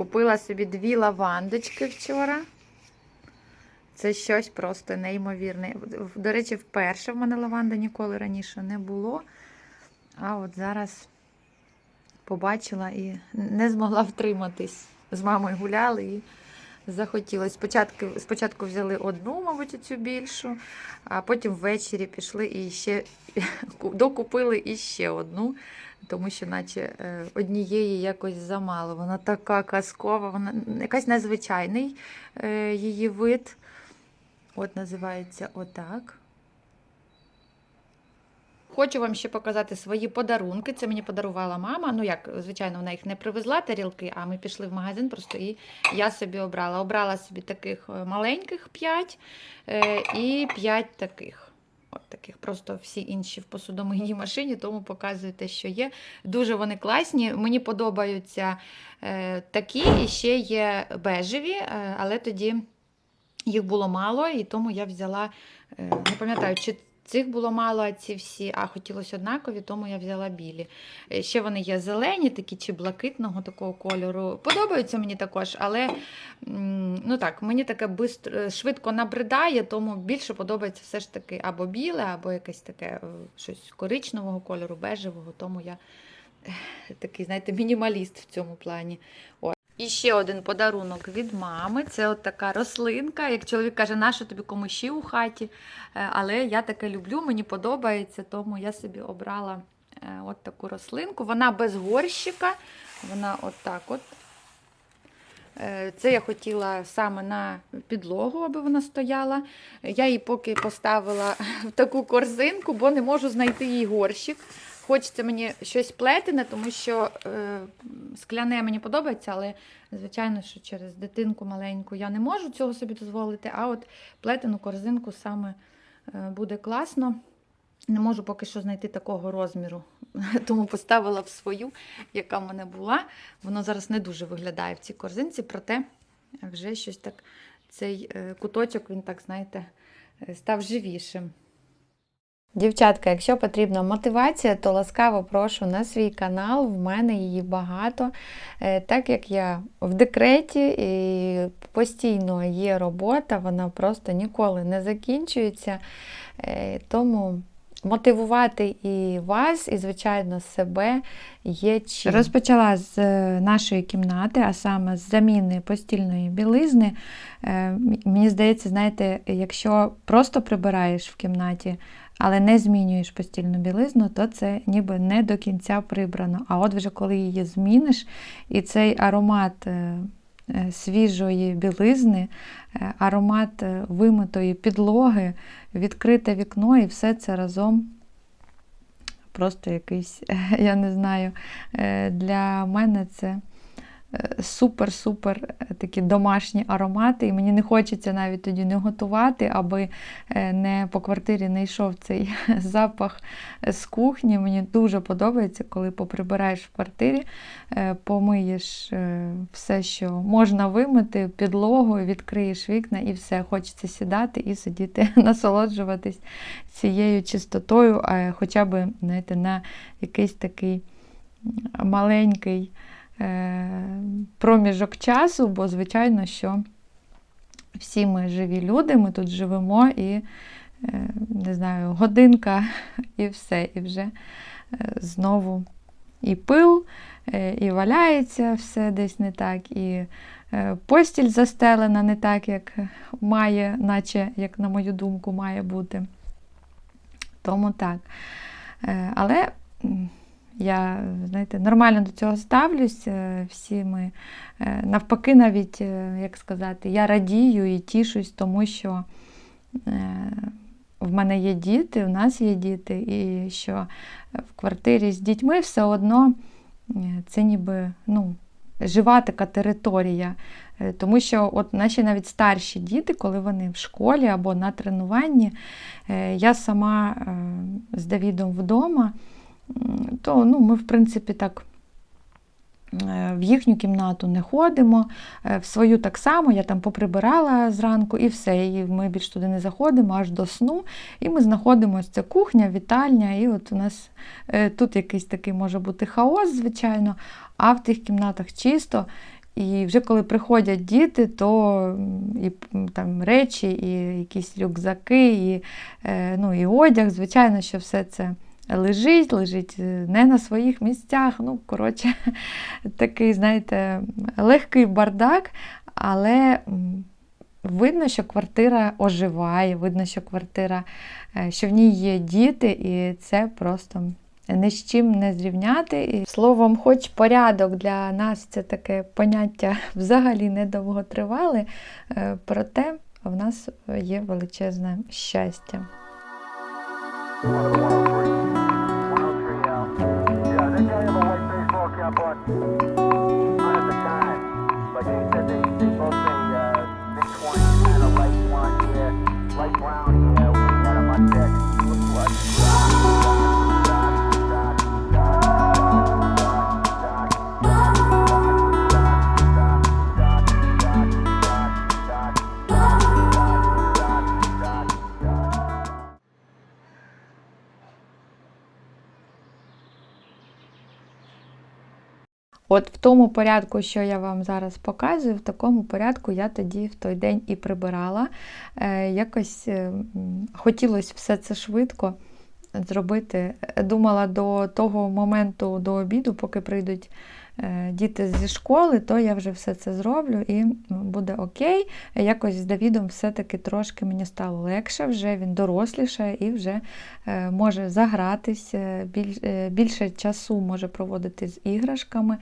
Купила собі дві лавандочки вчора. Це щось просто неймовірне. До речі, вперше в мене лаванда ніколи раніше не було. А от зараз побачила і не змогла втриматись. З мамою гуляли і захотілося. Спочатку, спочатку взяли одну, мабуть, цю більшу, а потім ввечері пішли і ще докупили іще одну, тому що, наче е, однієї якось замало. Вона така казкова, вона якась незвичайний е, її вид. От називається отак. Хочу вам ще показати свої подарунки. Це мені подарувала мама. Ну, як, звичайно, вона їх не привезла тарілки, а ми пішли в магазин просто і я собі обрала. Обрала собі таких е, маленьких 5 і 5 таких. От таких просто всі інші в посудомийній машині, тому показую те, що є. Дуже вони класні. Мені подобаються е, такі, і ще є бежеві, е, але тоді їх було мало, і тому я взяла, е, не пам'ятаю, чи цих було мало, а ці всі, а хотілося однакові, тому я взяла білі. Е, Ще вони є зелені, такі чи блакитного такого кольору. Подобаються мені також, але ну так, мені таке бистро, е, швидко набридає, тому більше подобається все ж таки або біле, або якесь таке е, щось коричневого кольору, бежевого, тому я такий, знаєте, мінімаліст в цьому плані. І ще один подарунок від мами. Це от така рослинка. Як чоловік каже, нащо тобі комиші у хаті. Е, Але я таке люблю, мені подобається, тому я собі обрала е, от таку рослинку. Вона без горщика. Вона от так от. Е, Це я хотіла саме на підлогу, аби вона стояла. Я її поки поставила в таку корзинку, бо не можу знайти їй горщик. Хочеться мені щось плетене, тому що е, скляне мені подобається, але, звичайно, що через дитинку маленьку я не можу цього собі дозволити. А от плетену корзинку саме е, буде класно. Не можу поки що знайти такого розміру, тому поставила в свою, яка в мене була. Воно зараз не дуже виглядає в цій корзинці, проте вже щось так, цей е, куточок, він так, знаєте, е, став живішим. Дівчатка, якщо потрібна мотивація, то ласкаво прошу на свій канал. В мене її багато. Е, Так як я в декреті і постійно є робота, вона просто ніколи не закінчується. Е, Тому мотивувати і вас, і, звичайно, себе є чим. Розпочала з е, нашої кімнати, а саме з заміни постільної білизни. Е, Мені здається, знаєте, якщо просто прибираєш в кімнаті, але не змінюєш постільну білизну, то це ніби не до кінця прибрано. А от вже коли її зміниш, і цей аромат е, свіжої білизни, е, аромат е, вимитої підлоги, відкрите вікно і все це разом. Просто якийсь, я не знаю, е, для мене це е, супер-супер е, такі домашні аромати, і мені не хочеться навіть тоді не готувати, аби е, не по квартирі не йшов цей запах з кухні. Мені дуже подобається, коли поприбираєш в квартирі, е, помиєш все, що можна вимити, підлогу, відкриєш вікна і все. Хочеться сідати і сидіти, насолоджуватись цією чистотою, хоча б знаєте, на якийсь такий маленький проміжок часу, бо, звичайно, що всі ми живі люди, ми тут живемо і, е, не знаю, годинка і все, і вже е, знову і пил, е, і валяється все десь не так, і е, постіль застелена не так, як має, наче, як на мою думку, має бути. Тому так. Е, Але я, знаєте, нормально до цього ставлюсь. е, Всі ми е, навпаки, навіть, е, як сказати, я радію і тішусь, тому що в мене є діти, у нас є діти, і що в квартирі з дітьми все одно це ніби ну, жива така територія. Тому що от наші навіть старші діти, коли вони в школі або на тренуванні, я сама з Давідом вдома, то ну, ми, в принципі, так е, в їхню кімнату не ходимо, е, в свою так само, я там поприбирала зранку і все. І ми більш туди не заходимо аж до сну. І ми знаходимося, це кухня, вітальня, і от у нас е, тут якийсь такий може бути хаос, звичайно, а в тих кімнатах чисто. І вже коли приходять діти, то і там речі, і якісь рюкзаки, і, ну, і одяг, звичайно, що все це лежить, лежить е, не на своїх місцях. Ну, коротше, такий, знаєте, легкий бардак, але видно, що квартира оживає, видно, що квартира, е, що в ній є діти, і це просто ні з чим не зрівняти. І, словом, хоч порядок для нас це таке поняття взагалі недовготривале, е, проте в нас є величезне щастя. От в тому порядку, що я вам зараз показую, в такому порядку я тоді в той день і прибирала. Е, якось е, хотілося все це швидко зробити. Думала до того моменту, до обіду, поки прийдуть діти зі школи, то я вже все це зроблю і буде окей. Е, Якось з Давідом все-таки трошки мені стало легше, вже він доросліше і вже е, може загратись, е, біль- е, більше часу може проводити з іграшками.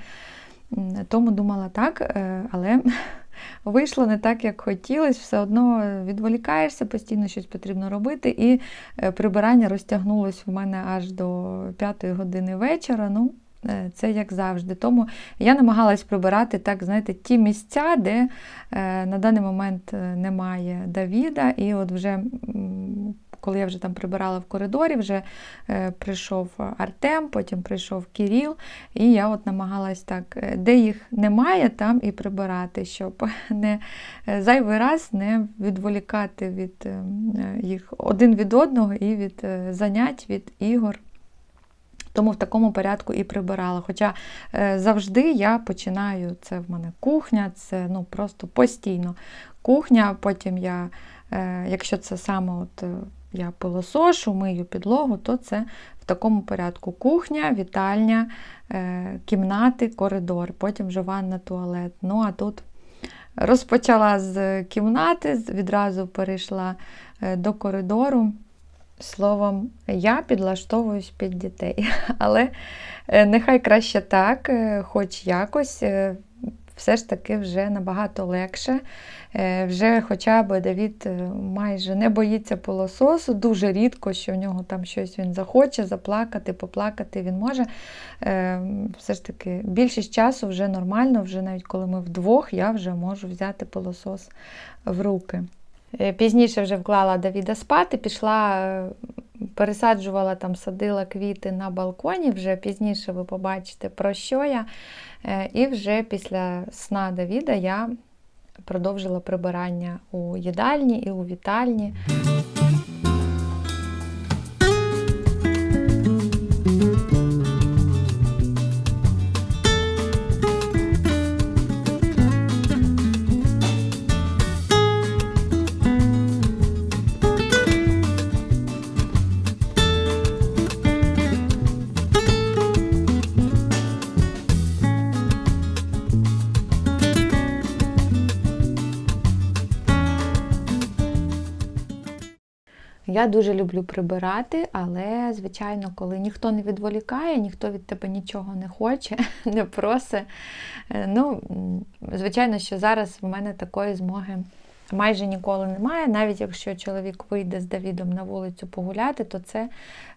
Тому думала так, е, але вийшло не так, як хотілося. Все одно е, відволікаєшся, постійно щось потрібно робити, і е, прибирання розтягнулось в мене аж до п'ятої години вечора. Ну, е, це як завжди. Тому я намагалась прибирати так, знаєте, ті місця, де е, на даний момент е, немає Давіда. І от вже, коли я вже там прибирала в коридорі, вже е, прийшов Артем, потім прийшов Кіріл, і я от намагалась так, е, де їх немає, там і прибирати, щоб не е, зайвий раз не відволікати від е, е, їх один від одного і від е, занять, від ігор. Тому в такому порядку і прибирала. Хоча е, завжди я починаю, це в мене кухня, це ну, просто постійно кухня. Потім я, е, якщо це саме от, е, я пилосошу, мию підлогу, то це в такому порядку кухня, вітальня, кімнати, коридор, потім вже ванна, туалет. Ну а тут розпочала з кімнати, відразу перейшла до коридору. Словом, я підлаштовуюсь під дітей, але е, нехай краще так, е, хоч якось, е, все ж таки вже набагато легше. Вже хоча б Давід майже не боїться пилососу, дуже рідко, що в нього там щось він захоче, заплакати, поплакати він може. Все ж таки, більшість часу вже нормально, вже навіть коли ми вдвох, я вже можу взяти пилосос в руки. Е, Пізніше вже вклала Давіда спати, пішла, е, пересаджувала там, садила квіти на балконі. Вже пізніше ви побачите, про що я. Е, І вже після сна Давіда я продовжила прибирання у їдальні і у вітальні. Я дуже люблю прибирати, але, звичайно, коли ніхто не відволікає, ніхто від тебе нічого не хоче, не просить. е, Ну, звичайно, що зараз в мене такої змоги майже ніколи немає. Навіть якщо чоловік вийде з Давідом на вулицю погуляти, то це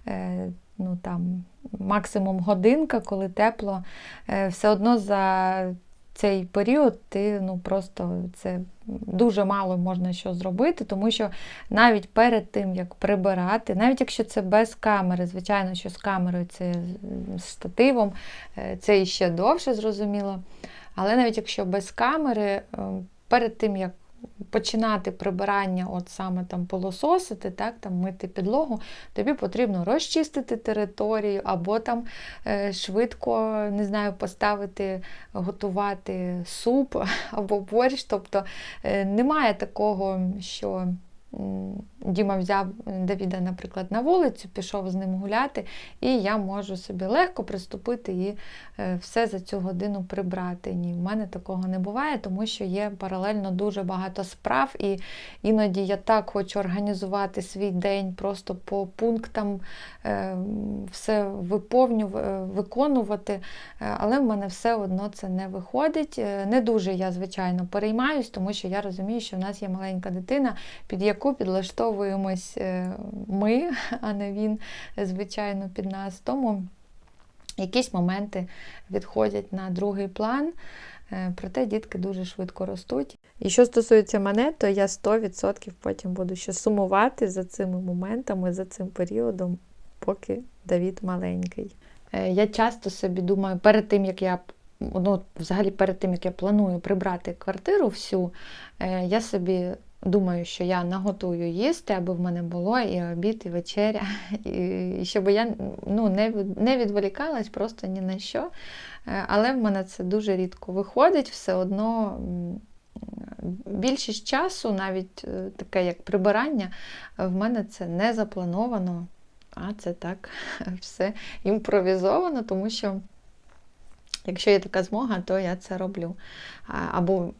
е, ну, там, максимум годинка, коли тепло. Е, Все одно за цей період ти ну, просто це дуже мало можна що зробити, тому що навіть перед тим, як прибирати, навіть якщо це без камери, звичайно, що з камерою це з штативом, е, це іще довше зрозуміло. Але навіть якщо без камери, е, перед тим, як починати прибирання, от саме там полососити, так, там мити підлогу, тобі потрібно розчистити територію, або там е, швидко не знаю, поставити, готувати суп або борщ. Тобто е, немає такого, що. Діма взяв Давіда, наприклад, на вулицю, пішов з ним гуляти, і я можу собі легко приступити і е, все за цю годину прибрати. Ні, в мене такого не буває, тому що є паралельно дуже багато справ, і іноді я так хочу організувати свій день просто по пунктам е, все е, виконувати, е, але в мене все одно це не виходить. Е, Не дуже я, звичайно, переймаюсь, тому що я розумію, що в нас є маленька дитина, під яку підлаштовуємось е, ми, а не він, звичайно, під нас. Тому якісь моменти відходять на другий план. Е, Проте дітки дуже швидко ростуть. І що стосується мене, то я 100% потім буду ще сумувати за цими моментами, за цим періодом, поки Давід маленький. Е, Я часто собі думаю, перед тим, як я ну, взагалі перед тим, як я планую прибрати квартиру всю, я собі думаю, що я наготую їсти, аби в мене було і обід, і вечеря, і, щоб я ну, не, відволікалась просто ні на що. Е, Але в мене це дуже рідко виходить, все одно більшість часу, навіть е, таке як прибирання, в мене це не заплановано, а це так все імпровізовано, тому що. Якщо є така змога, то я це роблю. Або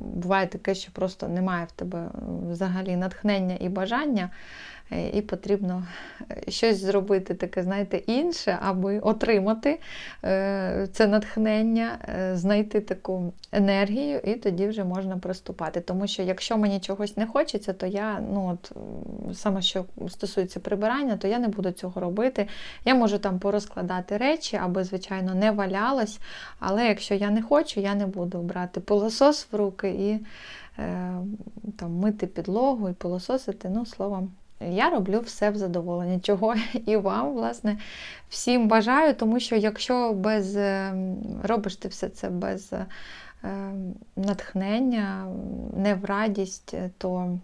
буває таке, що просто немає в тебе е, взагалі натхнення і бажання, і потрібно е, щось зробити таке, знаєте, інше, аби отримати е, це натхнення, е, знайти таку енергію, і тоді вже можна приступати. Тому що якщо мені чогось не хочеться, то я, ну от саме що стосується прибирання, то я не буду цього робити. Я можу там порозкладати речі, аби, звичайно, не валялось. Але якщо я не хочу, я не буду брати пилосос в руки і е, там, мити підлогу і пилососити. Ну, словом, я роблю все в задоволення, чого і вам, власне, всім бажаю, тому що якщо без е, робиш ти все це без е, натхнення, не в радість, то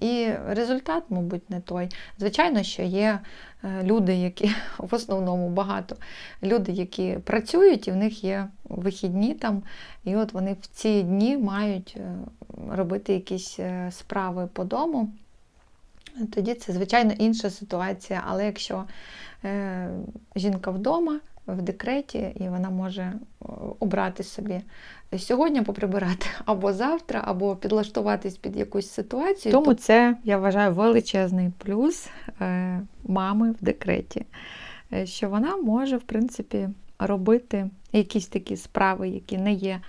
і результат, мабуть, не той. Звичайно, що є е, люди, які в основному багато люди, які працюють, і в них є вихідні там, і от вони в ці дні мають е, робити якісь е, справи по дому. Тоді це, звичайно, інша ситуація. Але якщо е, жінка вдома, в декреті, і вона може е, обрати собі сьогодні поприбирати або завтра, або підлаштуватись під якусь ситуацію. Тому це, я вважаю, величезний плюс е, мами в декреті, Е, що вона може, в принципі, робити якісь такі справи, які не є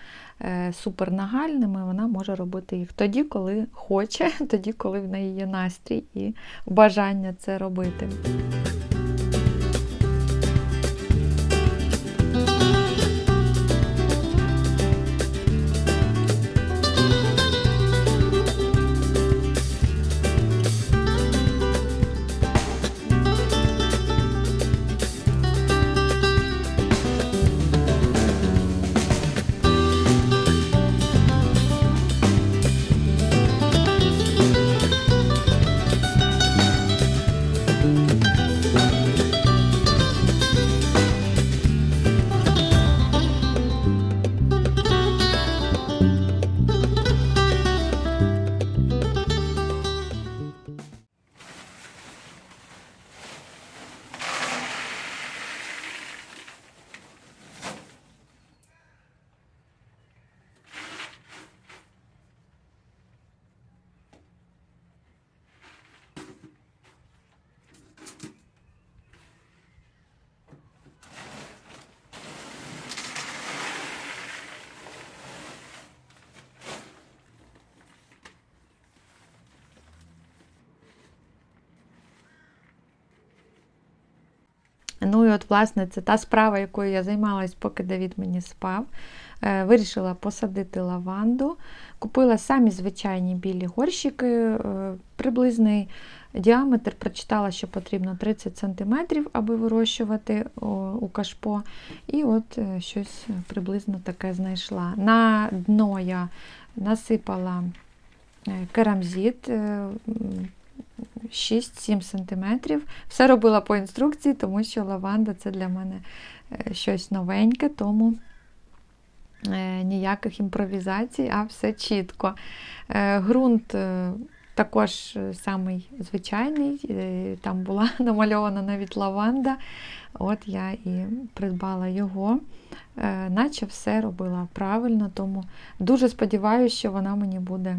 супернагальними, вона може робити їх тоді, коли хоче, тоді, коли в неї є настрій і бажання це робити. Ну і от, власне, це та справа, якою я займалась, поки Давід мені спав. Е, Вирішила посадити лаванду. Купила самі звичайні білі горщики, е, приблизний діаметр. Прочитала, що потрібно 30 см, аби вирощувати у кашпо. І от е, щось приблизно таке знайшла. На дно я насипала керамзит м, 6-7 см. Все робила по інструкції, тому що лаванда це для мене е, щось новеньке, тому е, ніяких імпровізацій, а все чітко. Ґрунт е, також самий звичайний, там була намальована навіть лаванда. От я і придбала його, наче все робила правильно, тому дуже сподіваюся, що вона мені буде,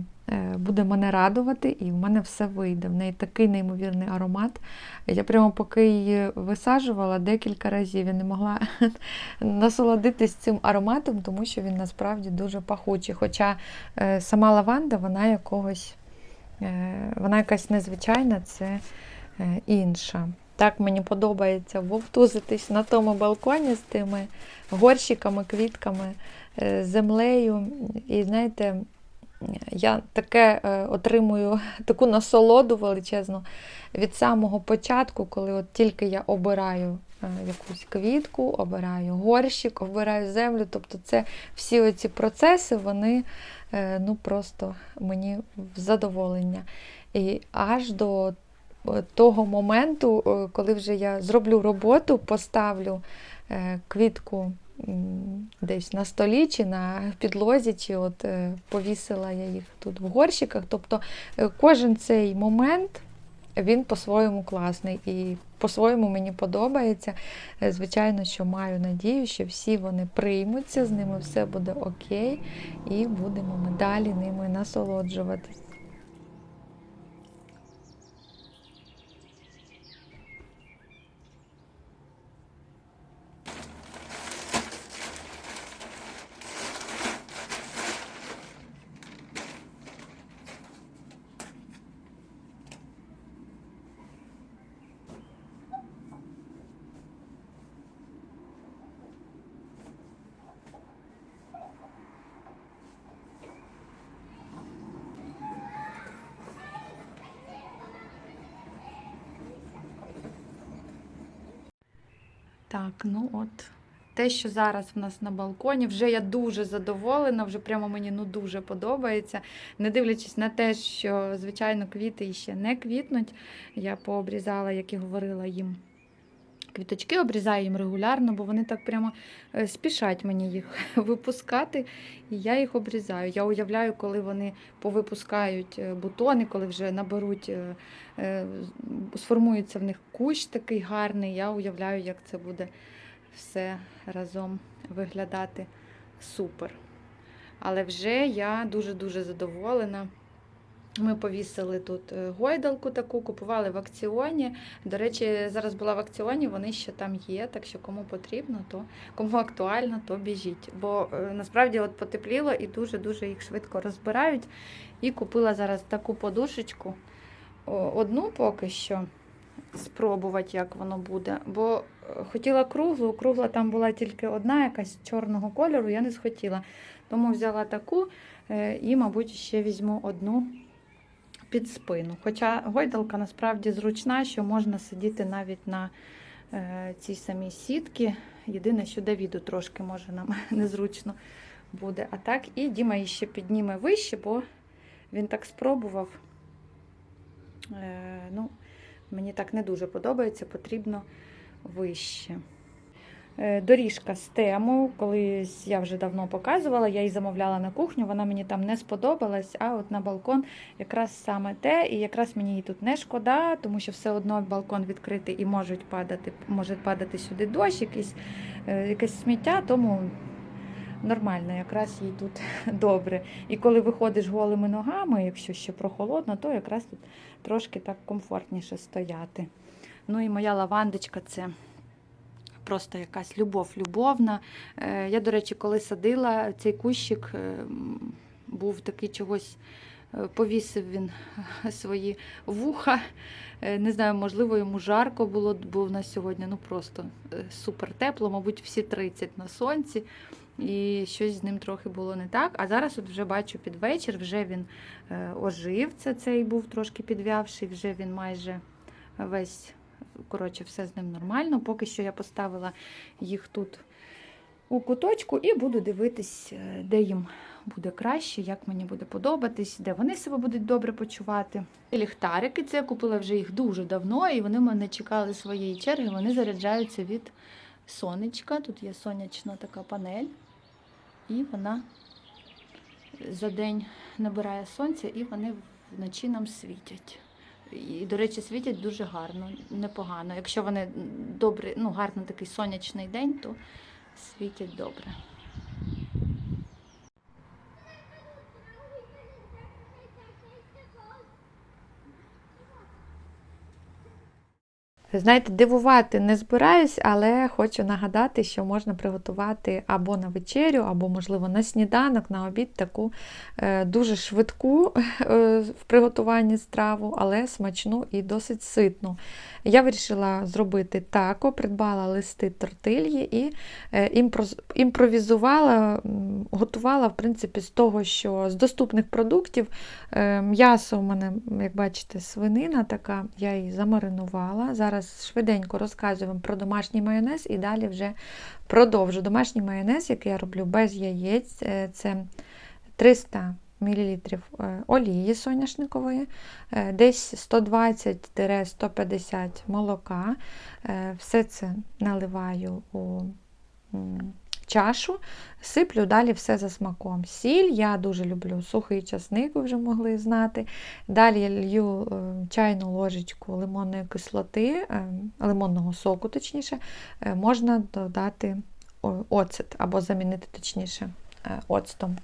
буде мене радувати, і в мене все вийде. В неї такий неймовірний аромат. Я прямо поки її висаджувала декілька разів, я не могла насолодитись цим ароматом, тому що він насправді дуже пахучий. Хоча е, сама лаванда, вона якогось, е, вона якась незвичайна, це е, інша. Так мені подобається вовтузитись на тому балконі з тими горщиками, квітками, е, землею. І знаєте, я таке е, отримую таку насолоду величезну від самого початку, коли от тільки я обираю е, якусь квітку, обираю горщик, обираю землю. Тобто це всі оці процеси, вони е, ну, просто мені в задоволення. І аж до того моменту, коли вже я зроблю роботу, поставлю квітку десь на столі чи на підлозі, чи от е, повісила я їх тут в горщиках. Тобто е, кожен цей момент він по-своєму класний і по-своєму мені подобається. Е, Звичайно, що маю надію, що всі вони приймуться, з ними все буде окей, і будемо ми далі ними насолоджуватись. Так, ну от. Те, що зараз в нас на балконі, вже я дуже задоволена, вже прямо мені ну дуже подобається. Не дивлячись на те, що, звичайно, квіти ще не квітнуть. Я пообрізала, як і говорила їм. Квіточки обрізаю їм регулярно, бо вони так прямо е, спішать мені їх випускати, і я їх обрізаю. Я уявляю, коли вони повипускають е, бутони, коли вже наберуть, е, сформується в них кущ такий гарний. Я уявляю, як це буде все разом виглядати супер. Але вже я дуже-дуже задоволена. Ми повісили тут е, гойдалку таку, купували в акціоні. До речі, зараз була в акціоні, вони ще там є. Так що кому потрібно, то кому актуально, то біжіть. Бо е, насправді от потепліло і дуже-дуже їх швидко розбирають. І купила зараз таку подушечку. Одну поки що спробувати, як воно буде. Бо е, хотіла круглу, кругла там була тільки одна, якась чорного кольору, я не схотіла. Тому взяла таку і, мабуть, ще візьму одну під спину. Хоча гойдалка насправді зручна, що можна сидіти навіть на е, цій самій сітці. Єдине, що Давіду трошки може нам незручно буде. А так, і Діма її ще підніме вище, бо він так спробував. Е, ну, Мені так не дуже подобається, потрібно вище. Е, Доріжка з тему, колись я вже давно показувала, я її замовляла на кухню, вона мені там не сподобалась, а от на балкон якраз саме те, і якраз мені її тут не шкода, тому що все одно балкон відкритий і можуть падати, може падати сюди дощ, якийсь, е, якесь сміття, тому нормально, якраз їй тут добре. І коли виходиш голими ногами, якщо ще прохолодно, то якраз тут трошки так комфортніше стояти. Ну і моя лавандочка це просто якась любов любовна. Е, Я, до речі, коли садила цей кущик, е, був такий чогось. е, Повісив він свої вуха. Не знаю, можливо, йому жарко було, бо в нас сьогодні ну просто супер тепло, мабуть, всі 30 на сонці. І щось з ним трохи було не так. А зараз от вже бачу під вечір, вже він ожив. Це цей був трошки підв'явший, вже він майже весь, коротше, все з ним нормально. Поки що я поставила їх тут у куточку і буду дивитись, е, де їм буде краще, як мені буде подобатись, де вони себе будуть добре почувати. Ліхтарики, це я купила вже їх дуже давно, і вони мене чекали своєї черги. Вони заряджаються від сонечка. Тут є сонячна така панель, і вона за день набирає сонця, і вони вночі нам світять. І, до речі, світять дуже гарно, непогано. Якщо вони добре, ну, гарно такий сонячний день, то світять добре. Знаєте, дивувати не збираюсь, але хочу нагадати, що можна приготувати або на вечерю, або, можливо, на сніданок, на обід таку е, дуже швидку е, в приготуванні страву, але смачну і досить ситну. Я вирішила зробити тако, придбала листи тортильї і е, імпровізувала, готувала, в принципі, з того, що з доступних продуктів. Е, М'ясо у мене, як бачите, свинина така, я її замаринувала. Зараз швиденько розказую вам про домашній майонез і далі вже продовжу. Домашній майонез, який я роблю без яєць, е, це 300 мл олії соняшникової, е, десь 120-150 молока. Е, Все це наливаю у чашу, сиплю далі все за смаком. Сіль, я дуже люблю сухий часник, ви вже могли знати. Далі я лью е, чайну ложечку лимонної кислоти, е, лимонного соку, точніше, Е, можна додати оцет або замінити точніше е, оцтом.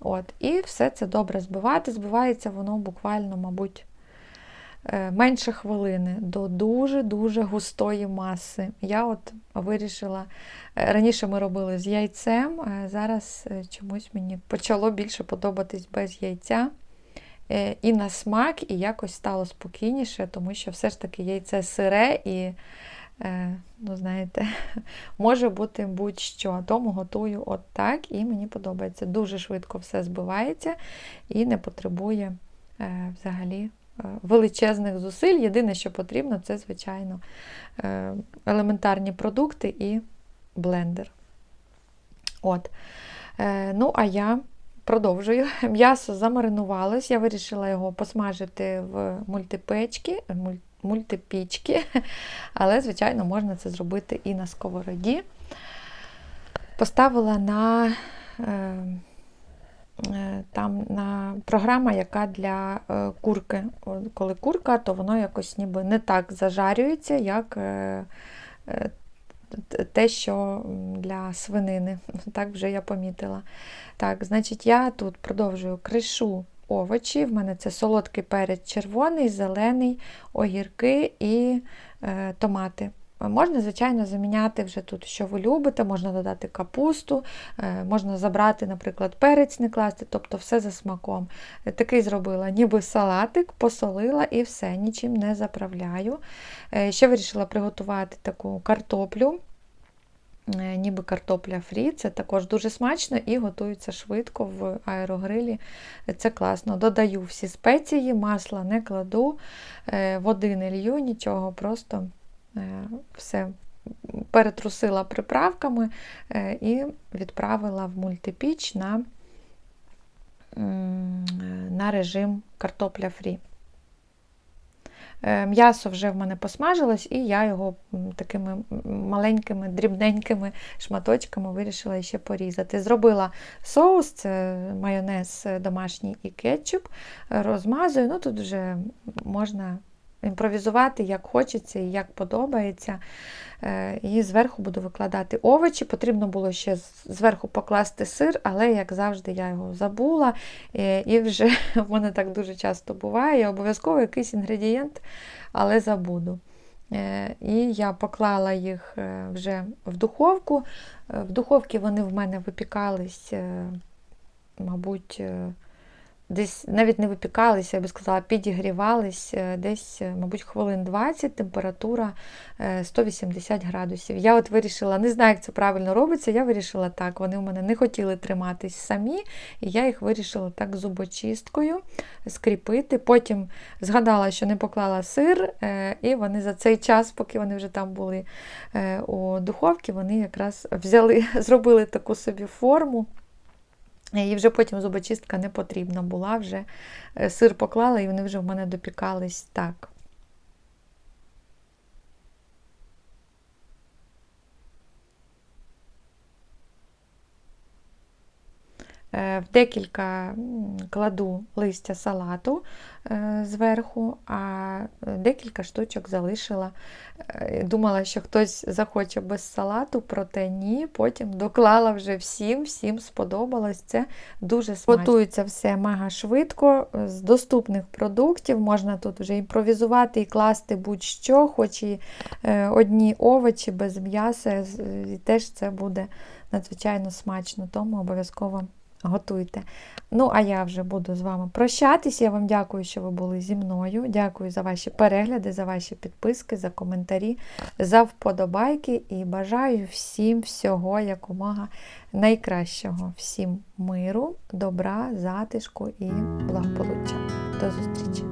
От. І все це добре збивати. Збивається воно буквально, мабуть, е, менше хвилини до дуже-дуже густої маси. Я от вирішила, е, раніше ми робили з яйцем, е, зараз чомусь мені почало більше подобатись без яйця. І на смак, і якось стало спокійніше, тому що все ж таки яйце сире і, ну, знаєте, може бути будь-що. Тому готую от так, і мені подобається. Дуже швидко все збивається і не потребує е, взагалі е, величезних зусиль. Єдине, що потрібно, це, звичайно, е, елементарні продукти і блендер. От. Е, Ну, а я продовжую. М'ясо замаринувалось, я вирішила його посмажити в мультипечки, муль- мультипічки, але, звичайно, можна це зробити і на сковороді. Поставила на е, е, там на програма, яка для е, курки. Коли курка, то воно якось ніби не так зажарюється, як те, що для свинини. Так вже я помітила. Так, значить, я тут продовжую кришу овочі. В мене це солодкий перець червоний, зелений, огірки і е, томати. Можна, звичайно, заміняти вже тут, що ви любите, можна додати капусту, е, можна забрати, наприклад, перець не класти, тобто все за смаком. Е, Такий зробила, ніби салатик, посолила і все, нічим не заправляю. Е, Ще вирішила приготувати таку картоплю. Е, Ніби картопля фрі, це також дуже смачно і готується швидко в аерогрилі. Це класно. Додаю всі спеції, масла не кладу, е, води не лью, нічого, просто е, все перетрусила приправками і відправила в мультипіч на, на режим картопля фрі. Е, М'ясо вже в мене посмажилось, і я його такими маленькими, дрібненькими шматочками вирішила ще порізати. Зробила соус, це майонез домашній і кетчуп, розмазую. Ну, тут вже можна імпровізувати, як хочеться і як подобається. Е, І зверху буду викладати овочі. Потрібно було ще зверху покласти сир, але, як завжди, я його забула. Е, І вже в мене так дуже часто буває. Обов'язково якийсь інгредієнт, але забуду. Е, І я поклала їх вже в духовку. В духовці вони в мене випікались, мабуть, десь навіть не випікалися, я би сказала, підігрівались е, десь, е, мабуть, хвилин 20, температура е, 180 градусів. Я от вирішила, не знаю, як це правильно робиться, я вирішила так. Вони в мене не хотіли триматись самі, і я їх вирішила так зубочисткою скріпити. Потім згадала, що не поклала сир, е, і вони за цей час, поки вони вже там були е, у духовці, вони якраз взяли, зробили таку собі форму. І вже потім зубочистка не потрібна була, вже е, сир поклала, і вони вже в мене допікались так. В декілька кладу листя салату е, зверху, а е, декілька штучок залишила. Е, Думала, що хтось захоче без салату, проте ні. Потім доклала вже всім, всім сподобалось. Це дуже смачно. Готується все мега швидко, е, з доступних продуктів. Можна тут вже імпровізувати і класти будь-що, хоч і е, одні овочі без м'яса, і теж це буде надзвичайно смачно, тому обов'язково готуйте. Ну, а я вже буду з вами прощатись. Я вам дякую, що ви були зі мною. Дякую за ваші перегляди, за ваші підписки, за коментарі, за вподобайки і бажаю всім всього якомога найкращого. Всім миру, добра, затишку і благополуччя. До зустрічі!